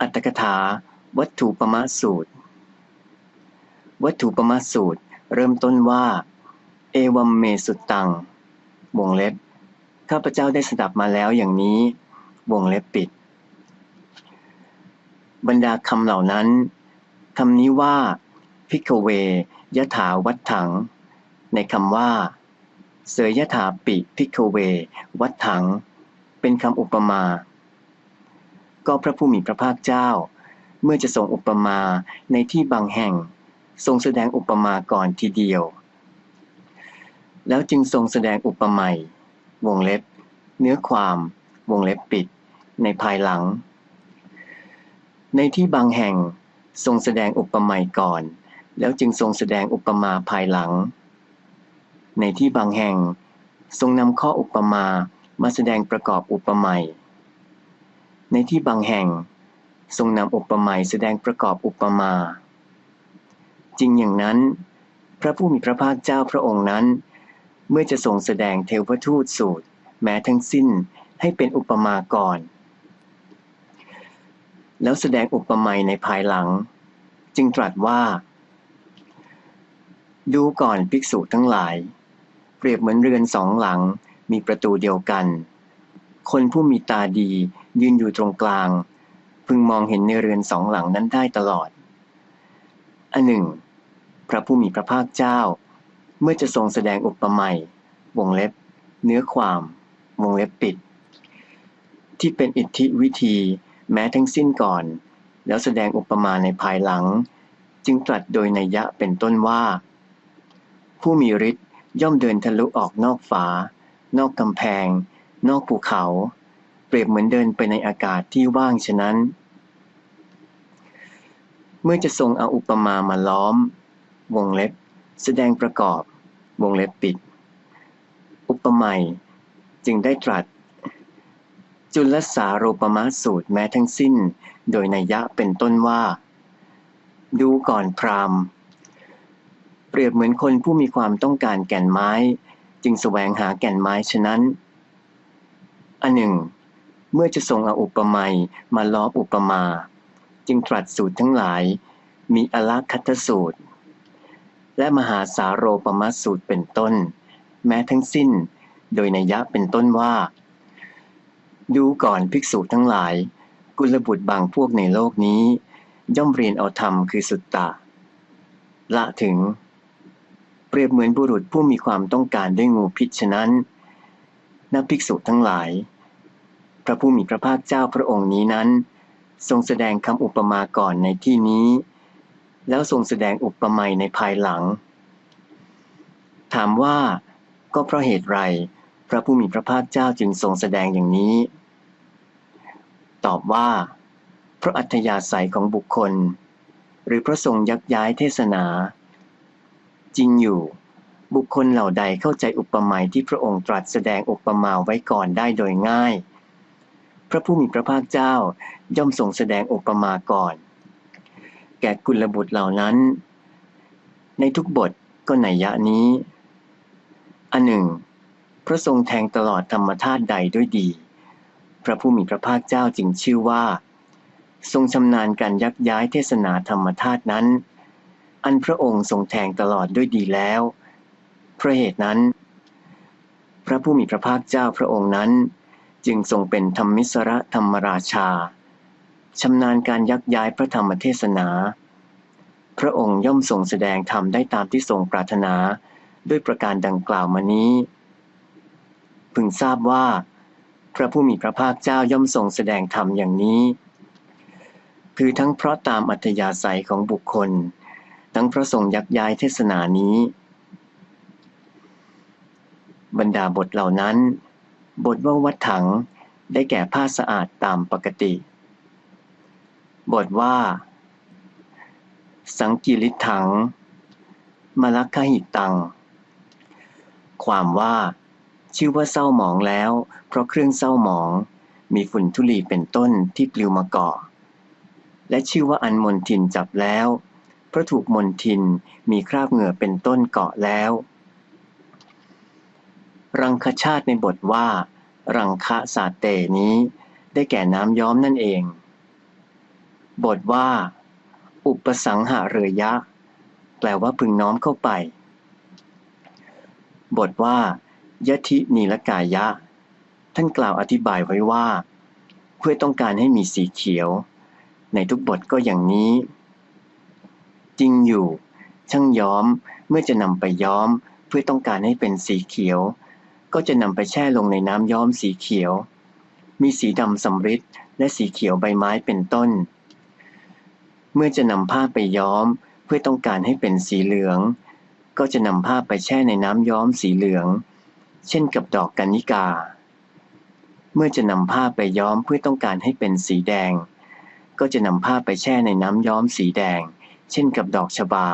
อัตถกถา วัตถุปมาสูตร วัตถุปมาสูตร เริ่มต้นว่า เอวัมเมสุตัง วงเล็บ ข้าพเจ้าได้สดับมาแล้วอย่างนี้ วงเล็บปิด บรรดาคำเหล่านั้นคำนี้ว่า พิกเวยะถาวัตถัง ในคำว่า เสยยะถาปิพิกเว วัตถัง เป็นคำอุปมา ก็พระผู้มีพระภาคเจ้า เมื่อจะทรงอุปมาในที่บางแห่ง ทรงแสดงอุปมาก่อนทีเดียว แล้วจึงทรงแสดงอุปไมยวงเล็บ เนื้อความ วงเล็บปิด ในภายหลัง ในที่บางแห่งทรงแสดงอุปมาก่อน แล้วจึงทรงแสดงอุปมาภายหลัง ในที่บางแห่ง ทรงนำข้ออุปมามาแสดงประกอบอุปมา ในที่บางแห่ง ทรงนำอุปมาแสดงประกอบอุปมา จริงอย่างนั้น พระผู้มีพระภาคเจ้าพระองค์นั้น เมื่อจะทรงแสดงเทวทูตสูตร แม้ทั้งสิ้นให้เป็นอุปมาก่อน แล้วแสดงอุปมาในภายหลัง จึงตรัสว่า ดูก่อนภิกษุทั้งหลาย เปรียบเหมือนเรือนสองหลังมีประตูเดียวกัน คนผู้มีตาดี ยืนอยู่ตรงกลาง พึงมองเห็นในเรือนสองหลังนั้นได้ตลอด อันหนึ่ง พระผู้มีพระภาคเจ้า เมื่อจะทรงแสดงอุปมายวงเล็บ เนื้อความ วงเล็บปิด ที่เป็นอิทธิวิธีแม้ทั้งสิ้นก่อน แล้วแสดงอุปมาในภายหลัง จึงตรัสโดยนัยยะเป็นต้นว่า ผู้มีฤทธิ์ย่อมเดินทะลุออกนอกฝา นอกกำแพง นอกภูเขา เปรียบเหมือนเดินไปในอากาศที่ว่างฉะนั้น เมื่อจะทรงเอาอุปมามาล้อม วงเล็บ แสดงประกอบ วงเล็บปิด อุปมาจึงได้ตรัส จุลสาโรปมาสูตรแม้ทั้งสิ้น โดยนัยยะเป็นต้นว่า ดูก่อนพรามเปรียบเหมือนคนผู้มีความต้องการแก่นไม้ จึงแสวงหาแก่นไม้ฉะนั้น อันหนึ่ง เมื่อจะทรงเอาอุปมามาล้ออุปมา จึงตรัสสูตรทั้งหลาย มีอลัคัตสูตร และมหาสาโรปมาสูตรเป็นต้น แม้ทั้งสิ้น โดยนัยยะเป็นต้นว่า ดูก่อนภิกษุทั้งหลาย กุลบุตรบางพวกในโลกนี้ ย่อมเรียนเอาธรรมคือสุตตะ ละถึง เปรียบเหมือนบุรุษผู้มีความต้องการด้วยงูพิษฉะนั้นนักภิกษุทั้งหลาย ระผู้มีพระภาคเจ้าพระองค์นี้นั้น ทรงแสดงคำอุปมาก่อนในที่นี้ แล้วทรงแสดงอุปมาในภายหลัง ถามว่าก็เพราะเหตุไร พระผู้มีพระภาคเจ้าจึงทรงแสดงอย่างนี้ ตอบว่า เพราะอัธยาศัยของบุคคล หรือพระทรงยักย้ายเทศนา จริงอยู่บุคคลเหล่าใดเข้าใจอุปมาที่พระองค์ตรัสแสดงอุปมาไว้ก่อนได้โดยง่าย พระผู้มีพระภาคเจ้าย่อมทรงแสดงอุปมาก่อน แก่กุลบุตรเหล่านั้น ในทุกบทก็ไหนยะนี้ อันหนึ่ง พระทรงแทงตลอดธรรมธาตุใดด้วยดี พระผู้มีพระภาคเจ้าจึงชื่อว่า ทรงชำนาญการยักย้ายเทศนาธรรมธาตุนั้น อันพระองค์ทรงแทงตลอดด้วยดีแล้ว เพราะเหตุนั้น พระผู้มีพระภาคเจ้าพระองค์นั้น จึงทรงเป็นธรรมิสระธรรมราชาชำนาญการยักย้ายพระธรรมเทศนา พระองค์ย่อมทรงแสดงธรรมได้ตามที่ทรงปรารถนาด้วยประการดังกล่าวมานี้ พึงทราบว่า พระผู้มีพระภาคเจ้าย่อมทรงแสดงธรรมอย่างนี้ คือทั้งเพราะตามอัธยาศัยของบุคคล ทั้งพระทรงยักย้ายเทศนานี้ บรรดาบทเหล่านั้น บทว่าวัดถังได้แก่ผ้าสะอาดตามปกติ บทว่า สังกิริถังมลักขหิตัง ความว่า ชื่อว่าเศร้าหมองแล้ว เพราะเครื่องเศร้าหมอง มีฝุ่นทุลีเป็นต้นที่ปลิวมาเกาะ และชื่อว่าอันมนทินจับแล้ว เพราะถูกมนทินมีคราบเหงื่อเป็นต้นเกาะแล้ว รังคชาติในบทว่า รังคะสาเตนี้ ได้แก่น้ำย้อมนั่นเอง บทว่า อุปสังหาเรยะ แปลว่าพึงน้อมเข้าไป บทว่ายะทินีลกายะ ท่านกล่าวอธิบายไว้ว่า เพื่อต้องการให้มีสีเขียว ในทุกบทก็อย่างนี้ จริงอยู่ ช่างย้อมเมื่อจะนำไปย้อมเพื่อต้องการให้เป็นสีเขียว ก็จะนำไปแช่ลงในน้ำย้อมสีเขียว มีสีดำสำริดและสีเขียวใบไม้เป็นต้น เมื่อจะนำผ้าไปย้อมเพื่อต้องการให้เป็นสีเหลือง ก็จะนำผ้าไปแช่ในน้ำย้อมสีเหลือง เช่นกับดอกกัญญิกา เมื่อจะนำผ้าไปย้อมเพื่อต้องการให้เป็นสีแดง ก็จะนำผ้าไปแช่ในน้ำย้อมสีแดง เช่นกับดอกชบา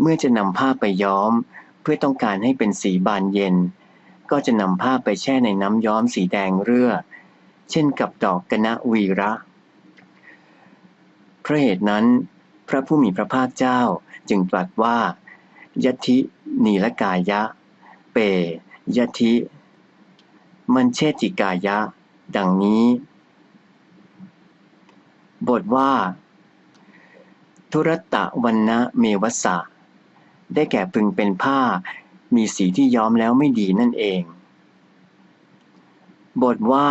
เมื่อจะนำผ้าไปย้อม เพื่อต้องการให้เป็นสีบานเย็น ก็จะนำผ้าไปแช่ในน้ำย้อมสีแดงเรื่อ เช่นกับดอกกนะวีระ เพราะเหตุนั้น พระผู้มีพระภาคเจ้าจึงตรัสว่ายะทินีลกายะ เปยะทิมันเชติกายะ ดังนี้ บทว่า ทุรตะวันนะเมวสะ ได้แก่พึงเป็นผ้า มีสีที่ย้อมแล้วไม่ดีนั่นเอง บทว่า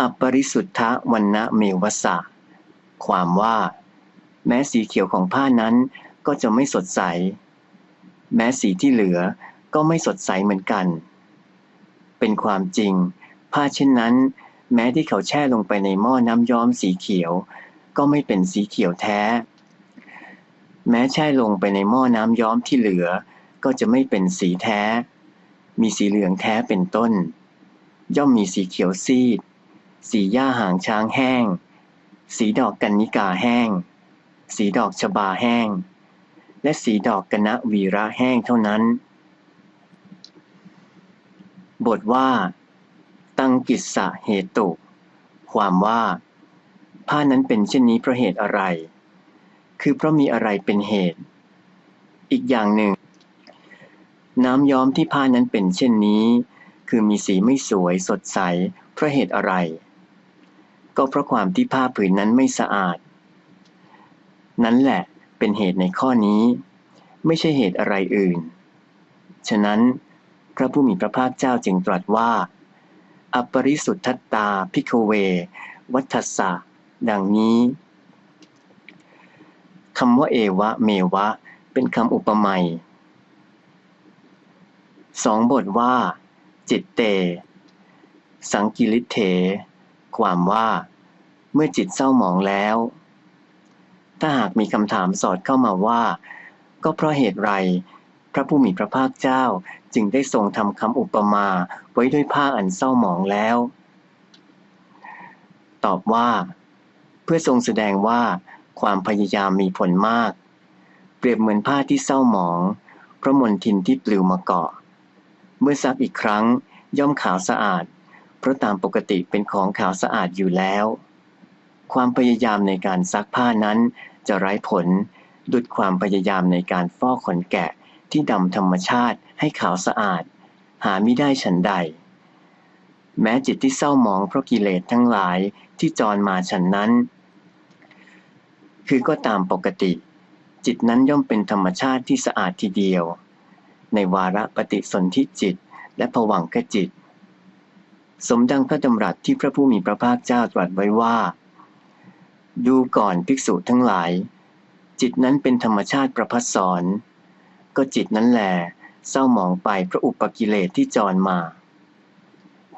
อปปริสุทธะวันนะเมวสะความว่า แม้สีเขียวของผ้านั้นก็จะไม่สดใส แม้สีที่เหลือก็ไม่สดใสเหมือนกัน เป็นความจริง ผ้าเช่นนั้น แม้ที่เขาแช่ลงไปในหม้อน้ำย้อมสีเขียว ก็ไม่เป็นสีเขียวแท้ แม้แช่ลงไปในหม้อน้ำย้อมที่เหลือ ก็จะไม่เป็นสีแท้ มีสีเหลืองแท้เป็นต้น ย่อมมีสีเขียวซีด สีหญ้าหางช้างแห้ง สีดอกกัญญิกาแห้ง สีดอกชบาแห้ง และสีดอกกนะวีระแห้งเท่านั้น บทว่า ตังกิสสะเหตุ ความว่า ผ้านั้นเป็นเช่นนี้เพราะเหตุอะไร คือเพราะมีอะไรเป็นเหตุ อีกอย่างหนึ่ง น้ำย้อมที่ผ้านั้นเป็นเช่นนี้ คือมีสีไม่สวยสดใส เพราะเหตุอะไร ก็เพราะความที่ผ้าผืนนั้นไม่สะอาด นั้นแหละเป็นเหตุในข้อนี้ ไม่ใช่เหตุอะไรอื่น ฉะนั้น พระผู้มีพระภาคเจ้าจึงตรัสว่า อปปริสุทธตตาพิกเว วัฏสสะดังนี้ คำว่าเอวะเมวะ เป็นคำอุปมาสองบทว่า จิตเต สังกิริเถ ความว่า เมื่อจิตเศร้าหมองแล้ว ถ้าหากมีคำถามสอดเข้ามาว่า ก็เพราะเหตุไร พระผู้มีพระภาคเจ้าจึงได้ทรงทำคำอุปมาไว้ด้วยผ้าอันเศร้าหมองแล้ว ตอบว่า เพื่อทรงแสดงว่า ความพยายามมีผลมาก เปรียบเหมือนผ้าที่เศร้าหมอง เพราะมลทินที่ปลิวมาเกาะ เมื่อซักอีกครั้งย่อมขาวสะอาด เพราะตามปกติเป็นของขาวสะอาดอยู่แล้ว ความพยายามในการซักผ้านั้นจะไร้ผล ดุดความพยายามในการฟอกขนแกะที่ดำธรรมชาติให้ขาวสะอาด หาไม่ได้ฉันใด แม้จิตที่เศร้าหมองเพราะกิเลสทั้งหลายที่จรมาฉันนั้น คือก็ตามปกติ จิตนั้นย่อมเป็นธรรมชาติที่สะอาดทีเดียว ในวาระปฏิสนธิจิตและผวังกจิต สมดังพระดำรัสที่พระผู้มีพระภาคเจ้าตรัสไว้ว่า ดูก่อนภิกษุทั้งหลาย จิตนั้นเป็นธรรมชาติประพัสสอนก็จิตนั้นแหลเศร้าหมองไปพระอุปกิเลสที่จรมา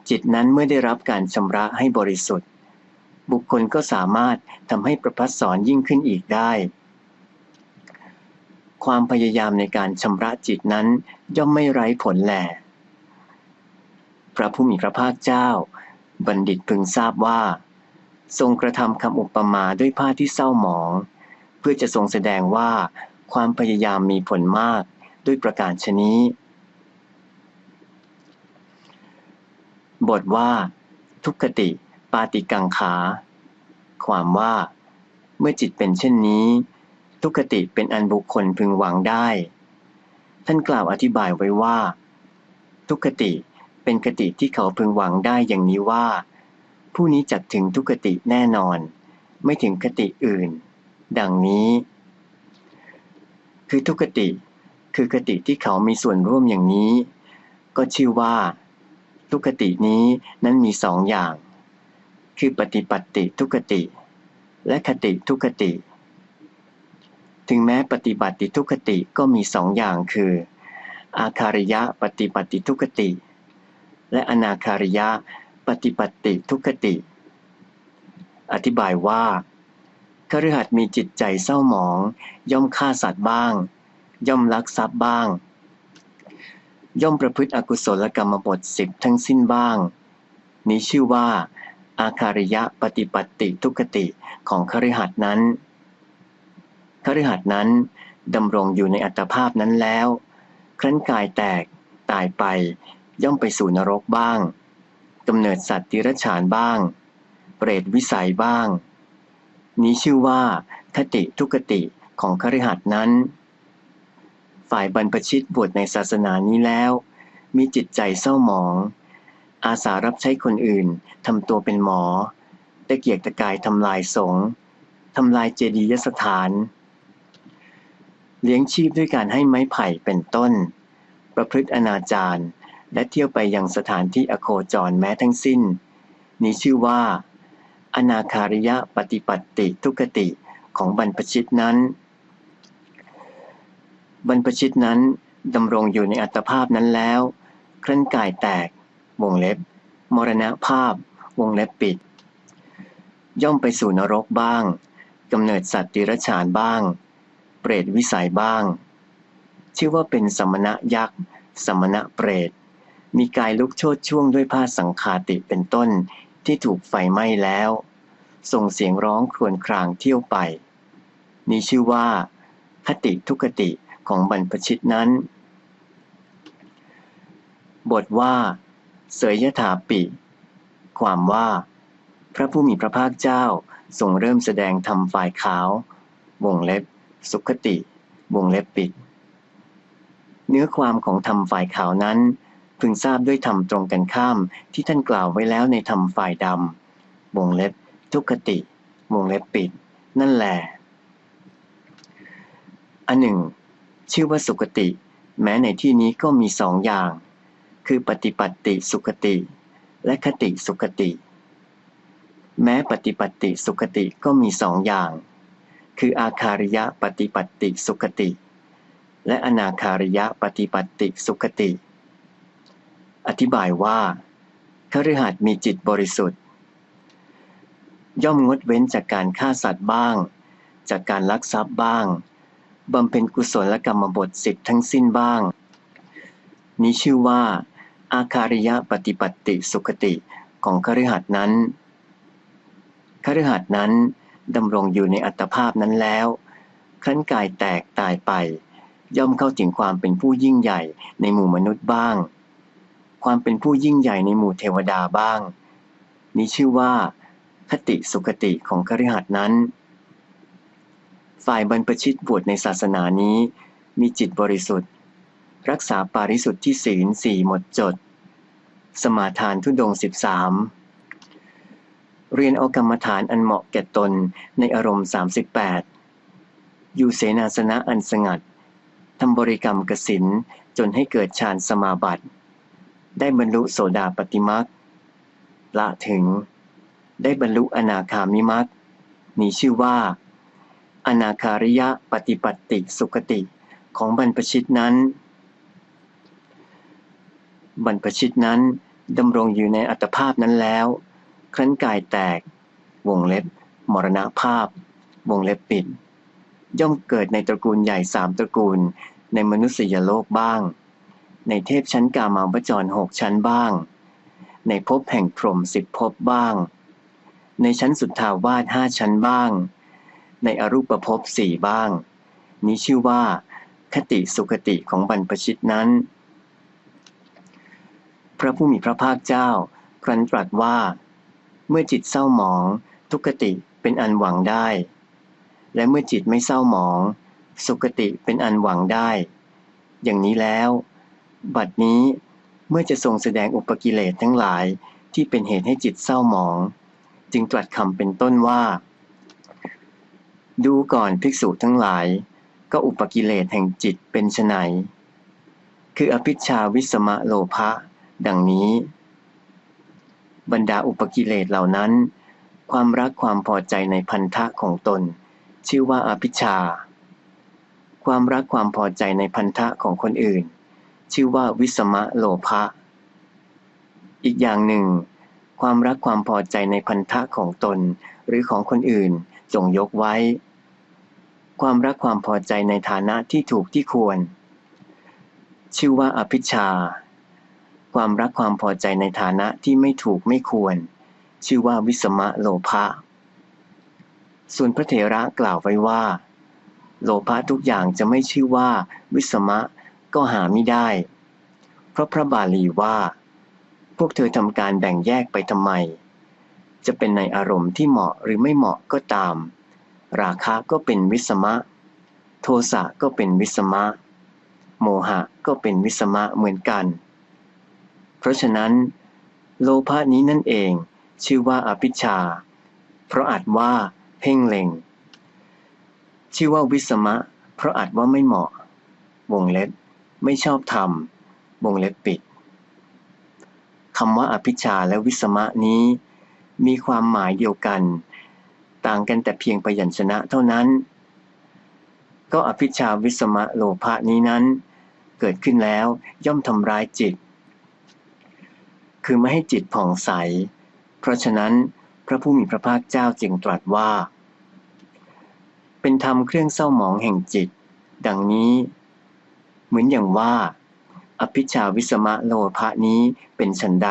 จิตนั้นเมื่อได้รับการชำระให้บริสุทธิ์ บุคคลก็สามารถทำให้ประพัสสอนยิ่งขึ้นอีกได้ ความพยายามในการชำระจิตนั้นย่อมไม่ไร้ผลแหลพระผู้มีพระภาคเจ้า บัณฑิตพึงทราบว่า ทรงกระทำคำอุปมาด้วยผ้าที่เศร้าหมอง เพื่อจะทรงแสดงว่าความพยายามมีผลมากด้วยประการชนี้ บทว่า ทุกขติาติกังขา ความว่า เมื่อจิตเป็นเช่นนี้ ทุกขติเป็นอันบุคคลพึงหวังได้ ท่านกล่าวอธิบายไว้ว่า ทุกขติเป็นคติที่เขาพึงหวังได้อย่างนี้ว่า ผู้นี้จัดถึงทุกขติแน่นอน ไม่ถึงคติอื่น ดังนี้ คือทุกขติ คือคติที่เขามีส่วนร่วมอย่างนี้ ก็ชื่อว่า ทุกขตินี้นั้นมีสองอย่าง คือปฏิปัติทุกติ และคติทุกติ ถึงแม้ปฏิบัติทุกติก็มีสองอย่างคือ อาคาริยะปฏิปัติทุกติ และอนาคาริยะปฏิปัติทุกติ อธิบายว่าคฤหัสถ์มีจิตใจเศร้าหมอง ย่อมฆ่าสัตว์บ้าง ย่อมลักทรัพย์บ้าง ย่อมประพฤติอกุศลกรรมบทสิบทั้งสิ้นบ้าง นี้ชื่อว่า อาคาริยะปฏิปัติทุกติของคฤหัสนั้นคฤหัสนั้นดำรงอยู่ในอัตภาพนั้นแล้ว ครั้นกายแตกตายไปย่อมไปสู่นรกบ้างกำเนิดสัตว์ติรฉานบ้าง เปรตวิสัยบ้าง นี้ชื่อว่า คติทุกติของคฤหัสนั้น ฝ่ายบรรพชิตบวชในศาสนานี้แล้ว มีจิตใจเศร้าหมอง อาสารับใช้คนอื่น ทำตัวเป็นหมอ ตะเกียกตะกายทำลายสงฆ์ทำลายเจดียสถาน เลี้ยงชีพด้วยการให้ไม้ไผ่เป็นต้น ประพฤติอนาจารและเที่ยวไปยังสถานที่อโคจรแม้ทั้งสิ้น นี้ชื่อว่า อนาคาริยะปฏิปัติทุกติของบรรพชิตนั้น บรรพชิตนั้นดำรงอยู่ในอัตภาพนั้นแล้ว ครั้นกายแตก วงเล็บ มรณภาพ วงเล็บปิด ย่อมไปสู่นรกบ้างกำเนิดสัตว์ติรัจฉานบ้าง เปรตวิสัยบ้าง ชื่อว่าเป็นสมณะยักษ์ สมณะเปรต มีกายลุกโชดช่วงด้วยผ้าสังคาติเป็นต้นที่ถูกไฟไหม้แล้ว ส่งเสียงร้องครวญครางเที่ยวไป นี้ชื่อว่า คติทุกติของบรรพชิตนั้น บทว่า เสยยถาปิ ความว่า พระผู้มีพระภาคเจ้าทรงเริ่มแสดงธรรมฝ่ายขาว วงเล็บ สุขติ วงเล็บปิด เนื้อความของธรรมฝ่ายขาวนั้น พึงทราบด้วยธรรมตรงกันข้ามที่ท่านกล่าวไว้แล้วในธรรมฝ่ายดำวงเล็บ ทุกติ วงเล็บปิด นั่นแหละอันหนึ่ง ชื่อว่าสุขติ แม้ในที่นี้ก็มีสองอย่าง คือปฏิปัติสุขติ และคติสุขติ แม้ปฏิปัติสุขติก็มีสองอย่าง คืออาคาริยะปฏิปัติสุขติ และอนาคาริยะปฏิปัติสุขติ อธิบายว่าคฤหัสถ์มีจิตบริสุทธิ์ ย่อมงดเว้นจากการฆ่าสัตว์บ้าง จากการลักทรัพย์บ้างบำเพ็ญกุศลกรรมบทสิบทั้งสิ้นบ้าง นี้ชื่อว่า อาคาริยะปฏิปัติสุขติของคฤหัสนั้นคฤหัสนั้นดำรงอยู่ในอัตภาพนั้นแล้ว ครั้นกายแตกตายไป ย่อมเข้าถึงความเป็นผู้ยิ่งใหญ่ในหมู่มนุษย์บ้าง ความเป็นผู้ยิ่งใหญ่ในหมู่เทวดาบ้าง นี้ชื่อว่า คติสุขติของคฤหัสนั้น ฝ่ายบรรพชิตบวชในศาสนานี้มีจิตบริสุทธิ์ รักษาปาริสุทธิ์ที่ศีลสี่หมดจด สมาทานทุดงสิบสามเรียนเอากรรมฐานอันเหมาะแก่ตนในอารมณ์ 38 อยู่เสนาสนะอันสงัดทำบริกรรมกสินจนให้เกิดฌานสมาบัติ ได้บรรลุโสดาปติมักละถึง ได้บรรลุอนาคามิมักมีชื่อว่า อนาคาริยะปฏิปัติสุขติของบรรพชิตนั้น บรรพชิตนั้นดำรงอยู่ในอัตภาพนั้นแล้ว ครั้นกายแตก วงเล็บ มรณภาพ วงเล็บปิด ย่อมเกิดในตระกูลใหญ่สามตระกูล ในมนุษยโลกบ้าง ในเทพชั้นกามาวจรหกชั้นบ้าง ในภพแห่งพรหมสิบภพบ้าง ในชั้นสุดทาวาสห้าชั้นบ้าง ในอรูปภพสี่บ้าง นี้ชื่อว่า คติสุคติของบรรพชิตนั้น พระผู้มีพระภาคเจ้า ครั้นตรัสว่า เมื่อจิตเศร้าหมอง ทุกติเป็นอันหวังได้ และเมื่อจิตไม่เศร้าหมอง สุกติเป็นอันหวังได้ อย่างนี้แล้ว บัดนี้เมื่อจะทรงแสดงอุปกิเลสทั้งหลายที่เป็นเหตุให้จิตเศร้าหมอง จึงตรัสคำเป็นต้นว่า ดูก่อนภิกษุทั้งหลาย ก็อุปกิเลสแห่งจิตเป็นไนคืออภิชาวิสมะโลภะ ดังนี้ บรรดาอุปกิเลสเหล่านั้น ความรักความพอใจในพันธะของตน ชื่อว่าอภิชา ความรักความพอใจในพันธะของคนอื่น ชื่อว่าวิสมะโลภะอีกอย่างหนึ่ง ความรักความพอใจในพันธะของตน หรือของคนอื่นจงยกไว้ ความรักความพอใจในฐานะที่ถูกที่ควร ชื่อว่าอภิชา ความรักความพอใจในฐานะที่ไม่ถูกไม่ควร ชื่อว่าวิสมะโลภะ ส่วนพระเถระกล่าวไว้ว่า โลภะทุกอย่างจะไม่ชื่อว่า วิสมะก็หาไม่ได้ เพราะพระบาลีว่า พวกเธอทำการแบ่งแยกไปทำไม จะเป็นในอารมณ์ที่เหมาะหรือไม่เหมาะก็ตาม ราคะก็เป็นวิสมะ โทสะก็เป็นวิสมะ โมหะก็เป็นวิสมะเหมือนกันเราะฉะนั้น โลภะนี้นั่นเอง ชื่อว่าอภิชา เพราะอาจว่า เพ่งเล็ง ชื่อว่าวิสมะ เพราะอาจว่าไม่เหมาะ วงเล็บ ไม่ชอบธรรม วงเล็บปิดคำว่าอภิชาและวิสมะนี้ มีความหมายเดียวกัน ต่างกันแต่เพียงประยัญชนะเท่านั้น ก็อภิชาวิสมะโลภะนี้นั้น เกิดขึ้นแล้วย่อมทำร้ายจิต คือไม่ให้จิตผ่องใส เพราะฉะนั้นพระผู้มีพระภาคเจ้าจึงตรัสว่า เป็นธรรมเครื่องเศร้าหมองแห่งจิต ดังนี้ เหมือนอย่างว่า อภิชาวิสมะโลภะนี้เป็นฉันใด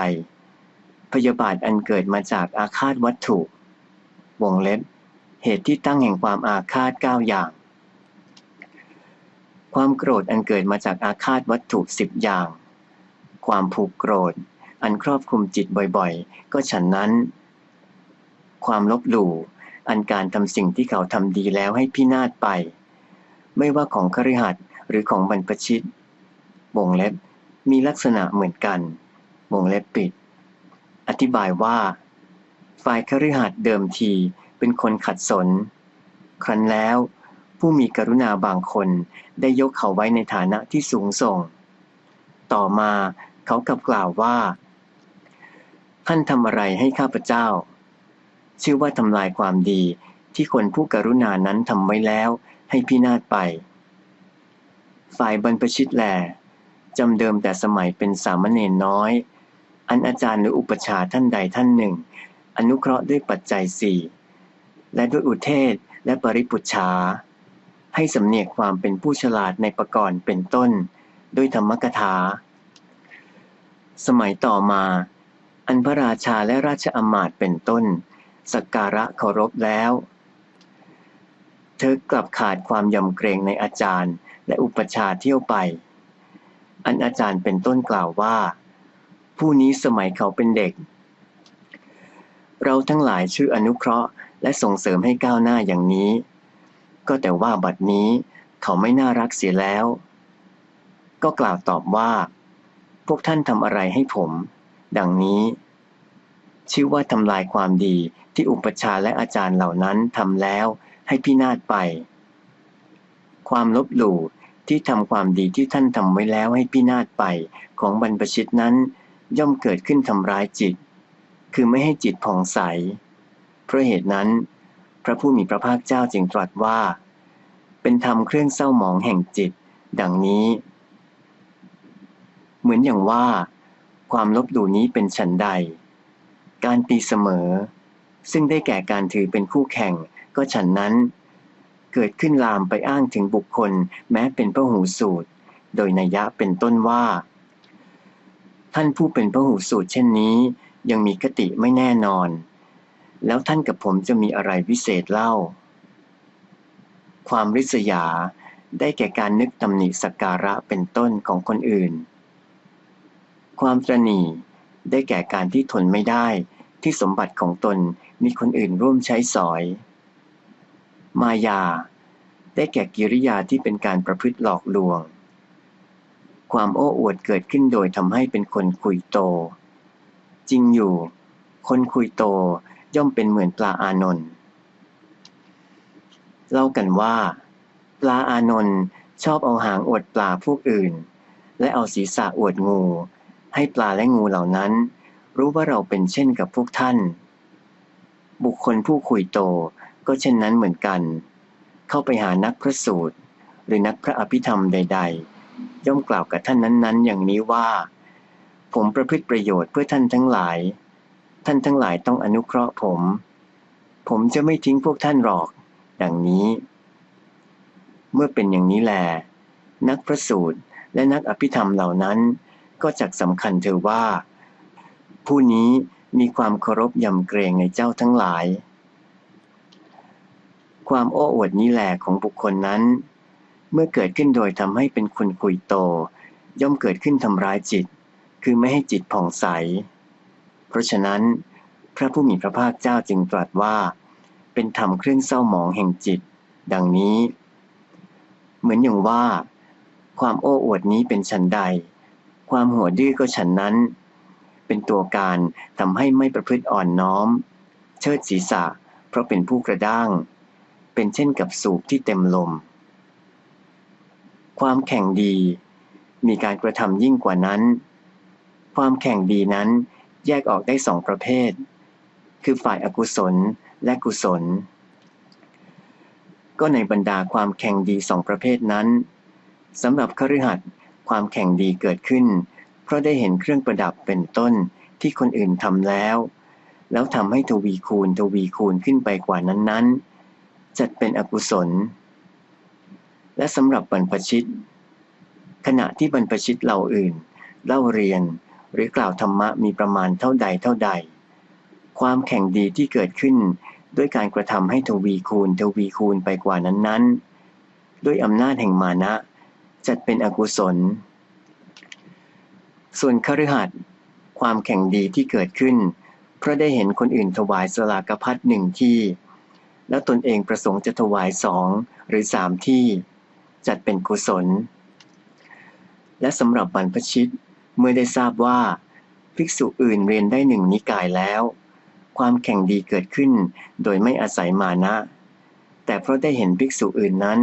พยาบาทอันเกิดมาจากอาฆาตวัตถุ วงเล็บ เหตุที่ตั้งแห่งความอาฆาตเก้าอย่าง ความโกรธอันเกิดมาจากอาฆาตวัตถุสิบอย่าง ความผูกโกรธ อันครอบคลุมจิตบ่อยๆ ก็ฉันนั้น ความลบหลู่อันการทำสิ่งที่เขาทำดีแล้วให้พินาศไป ไม่ว่าของคฤหัสถ์หรือของบรรพชิตวงเล็บมีลักษณะเหมือนกันวงเล็บปิด อธิบายว่า ฝ่ายคฤหัสถ์เดิมทีเป็นคนขัดสน ครั้นแล้ว ผู้มีกรุณาบางคนได้ยกเขาไว้ในฐานะที่สูงส่ง ต่อมาเขากลับกล่าวว่า ท่านทำอะไรให้ข้าพเจ้า ชื่อว่าทำลายความดีที่คนผู้กรุณานั้นทำไว้แล้วให้พินาศไป ฝ่ายบรรพชิตแลจำเดิมแต่สมัยเป็นสามเณรน้อย อันอาจารย์หรืออุปชาท่านใดท่านหนึ่ง อนุเคราะห์ด้วยปัจจัยสี่และด้วยอุเทศและปริปุชชา ให้สำเนียกความเป็นผู้ฉลาดในประกรณ์เป็นต้น ด้วยธรรมกถา สมัยต่อมา อันพระราชาและราชอมาตย์เป็นต้น สักการะเคารพแล้ว เธอกลับขาดความยำเกรงในอาจารย์และอุปชาเที่ยวไป อันอาจารย์เป็นต้นกล่าวว่า ผู้นี้สมัยเขาเป็นเด็ก เราทั้งหลายชื่ออนุเคราะห์ และส่งเสริมให้ก้าวหน้าอย่างนี้ ก็แต่ว่าบัดนี้เขาไม่น่ารักเสียแล้ว ก็กล่าวตอบว่า พวกท่านทำอะไรให้ผม ดังนี้ ชื่อว่าทำลายความดีที่อุปชาและอาจารย์เหล่านั้นทำแล้วให้พินาศไป ความลบหลู่ที่ทำความดีที่ท่านทำไว้แล้วให้พินาศไปของบรรพชิตนั้น ย่อมเกิดขึ้นทำร้ายจิต คือไม่ให้จิตผ่องใส เพราะเหตุนั้น พระผู้มีพระภาคเจ้าจึงตรัสว่า เป็นธรรมเครื่องเศร้าหมองแห่งจิต ดังนี้ เหมือนอย่างว่า ความลบหลู่นี้เป็นฉันใด การตีเสมอ ซึ่งได้แก่การถือเป็นคู่แข่งก็ฉันนั้น เกิดขึ้นลามไปอ้างถึงบุคคลแม้เป็นพระหูสูตร โดยนัยยะเป็นต้นว่า ท่านผู้เป็นพระหูสูตรเช่นนี้ ยังมีคติไม่แน่นอน แล้วท่านกับผมจะมีอะไรวิเศษเล่า ความริษยาได้แก่การนึกตำหนิสักการะเป็นต้นของคนอื่น ความตรณีได้แก่การที่ทนไม่ได้ ที่สมบัติของตนมีคนอื่นร่วมใช้สอย มายา ได้แก่กิริยาที่เป็นการประพฤติหลอกลวง ความโอ้อวดเกิดขึ้นโดยทำให้เป็นคนคุยโต จริงอยู่ คนคุยโตย่อมเป็นเหมือนปลาอานนท์เล่ากันว่า ปลาอานนท์ชอบเอาหางอวดปลาพวกอื่น และเอาศีรษะอวดงู ให้ปลาและงูเหล่านั้น รู้ว่าเราเป็นเช่นกับพวกท่าน บุคคลผู้คุยโตก็เช่นนั้นเหมือนกัน เข้าไปหานักพระสูตร หรือนักพระอภิธรรมใด ๆ ย่อมกล่าวกับท่านนั้นๆ อย่างนี้ว่า ผมประพฤติประโยชน์เพื่อท่านทั้งหลาย ท่านทั้งหลายต้องอนุเคราะห์ผม ผมจะไม่ทิ้งพวกท่านหรอก ดังนี้ เมื่อเป็นอย่างนี้แล นักพระสูตรและนักอภิธรรมเหล่านั้น ก็จักสำคัญเธอว่า ผู้นี้มีความเคารพยำเกรงในเจ้าทั้งหลาย ความโอ้อวดนี้แหลของบุคคลนั้น เมื่อเกิดขึ้นโดยทำให้เป็นคนคุยโต ย่อมเกิดขึ้นทำร้ายจิต คือไม่ให้จิตผ่องใส เพราะฉะนั้น พระผู้มีพระภาคเจ้าจึงตรัสว่า เป็นธรรมเครื่องเศร้าหมองแห่งจิต ดังนี้ เหมือนอย่างว่า ความโอ้อวดนี้เป็นฉันใด ความหัวดื้อก็ฉันนั้น เป็นตัวการทำให้ไม่ประพฤติอ่อนน้อม เชิดศีรษะ เพราะเป็นผู้กระด้าง เป็นเช่นกับสูบที่เต็มลม ความแข่งดี มีการกระทำยิ่งกว่านั้น ความแข่งดีนั้นแยกออกได้สองประเภท คือฝ่ายอากุศลและกุศล ก็ในบรรดาความแข่งดีสองประเภทนั้นสำหรับคฤหัสถ์ ความแข่งดีเกิดขึ้น เพราะได้เห็นเครื่องประดับเป็นต้นที่คนอื่นทำแล้ว แล้วทำให้ทวีคูณทวีคูณขึ้นไปกว่านั้นๆ จัดเป็นอกุศล และสำหรับบรรพชิต ขณะที่บรรพชิตเหล่าอื่น เล่าเรียนหรือกล่าวธรรมะมีประมาณเท่าใดเท่าใด ความแข่งดีที่เกิดขึ้นด้วยการกระทำให้ทวีคูณทวีคูณไปกว่านั้นๆ ด้วยอำนาจแห่งมานะ จัดเป็นอกุศล ส่วนคฤหัสถ์ความแข่งดีที่เกิดขึ้น เพราะได้เห็นคนอื่นถวายสลากพัดหนึ่งที่ แล้วตนเองประสงค์จะถวายสองหรือสามที่ จัดเป็นกุศล และสำหรับบรรพชิตเมื่อได้ทราบว่า ภิกษุอื่นเรียนได้หนึ่งนิกายแล้ว ความแข่งดีเกิดขึ้น โดยไม่อาศัยมานะ แต่เพราะได้เห็นภิกษุอื่นนั้น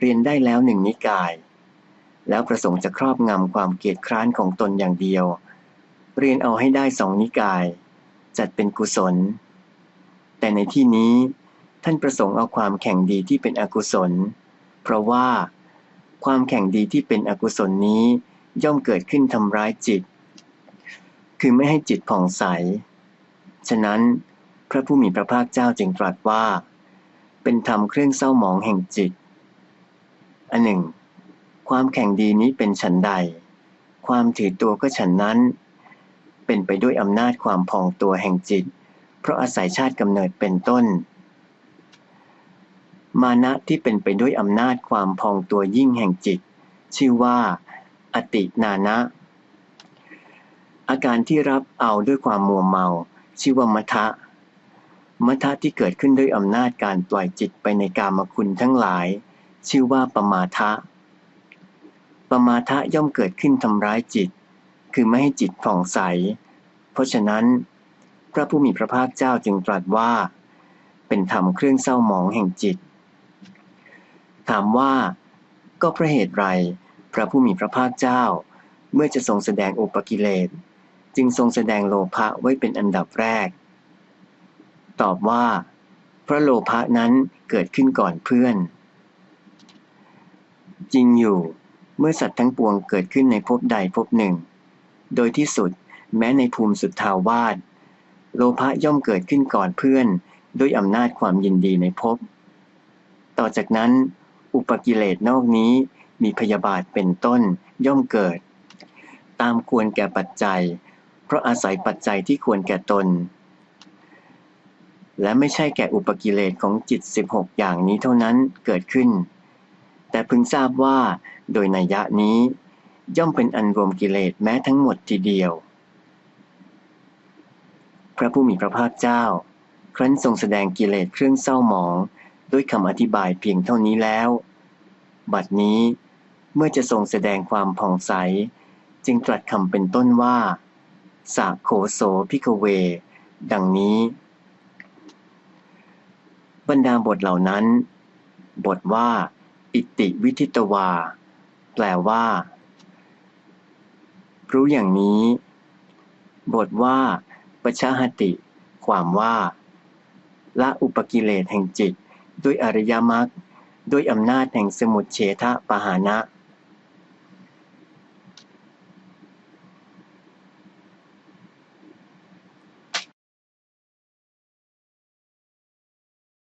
เรียนได้แล้วหนึ่งนิกาย แล้วประสงค์จะครอบงำความเกียดคร้านของตนอย่างเดียว เรียนเอาให้ได้สองนิกาย จัดเป็นกุศล แต่ในที่นี้ท่านประสงค์เอาความแข่งดีที่เป็นอกุศล เพราะว่า ความแข่งดีที่เป็นอกุศลนี้ย่อมเกิดขึ้นทำร้ายจิต คือไม่ให้จิตผ่องใส ฉะนั้นพระผู้มีพระภาคเจ้าจึงตรัสว่า เป็นธรรมเครื่องเศร้าหมองแห่งจิต อันหนึ่ง ความแข่งดีนี้เป็นฉันใด ความถือตัวก็ฉันนั้น เป็นไปด้วยอำนาจความพองตัวแห่งจิต เพราะอาศัยชาติกำเนิดเป็นต้น มานะที่เป็นไปด้วยอำนาจความพองตัวยิ่งแห่งจิต ชื่อว่า อตินานะ อาการที่รับเอาด้วยความมัวเมา ชื่อว่ามัทะมัทะที่เกิดขึ้นด้วยอำนาจการปล่อยจิตไปในกามคุณทั้งหลาย ชื่อว่าปมาทะ ปมาทะย่อมเกิดขึ้นทำร้ายจิต คือไม่ให้จิตผ่องใส เพราะฉะนั้น พระผู้มีพระภาคเจ้าจึงตรัสว่า เป็นธรรมเครื่องเศร้าหมองแห่งจิต ถามว่า ก็เพราะเหตุไร พระผู้มีพระภาคเจ้า เมื่อจะทรงแสดงอุปกิเลสจึงทรงแสดงโลภะไว้เป็นอันดับแรก ตอบว่า พระโลภะนั้นเกิดขึ้นก่อนเพื่อน จริงอยู่ เมื่อสัตว์ทั้งปวงเกิดขึ้นในภพใดภพหนึ่ง โดยที่สุดแม้ในภูมิสุดทาวาสโลภะย่อมเกิดขึ้นก่อนเพื่อน ด้วยอำนาจความยินดีในภพ ต่อจากนั้น อุปกิเลสนอกนี้มีพยาบาทเป็นต้นย่อมเกิด ตามควรแก่ปัจจัย เพราะอาศัยปัจจัยที่ควรแก่ตน และไม่ใช่แก่อุปกิเลสของจิต 16 อย่างนี้เท่านั้นเกิดขึ้น แต่พึงทราบว่า โดยนัยยะนี้ ย่อมเป็นอันรวมกิเลสแม้ทั้งหมดทีเดียว พระผู้มีพระภาคเจ้า ครั้นทรงแสดงกิเลสเครื่องเศร้าหมอง ด้วยคำอธิบายเพียงเท่านี้แล้ว บัดนี้เมื่อจะทรงแสดงความผ่องใส จึงตรัสคำเป็นต้นว่าสาโขโสพิกเว ดังนี้ บรรดาบทเหล่านั้น บทว่า อิติวิทิตวา แปลว่า รู้อย่างนี้ บทว่าปชหติ ความว่า ละอุปกิเลสแห่งจิต ด้วยอริยมรรคด้วยอำนาจแห่งสมุทเฉทปหานะ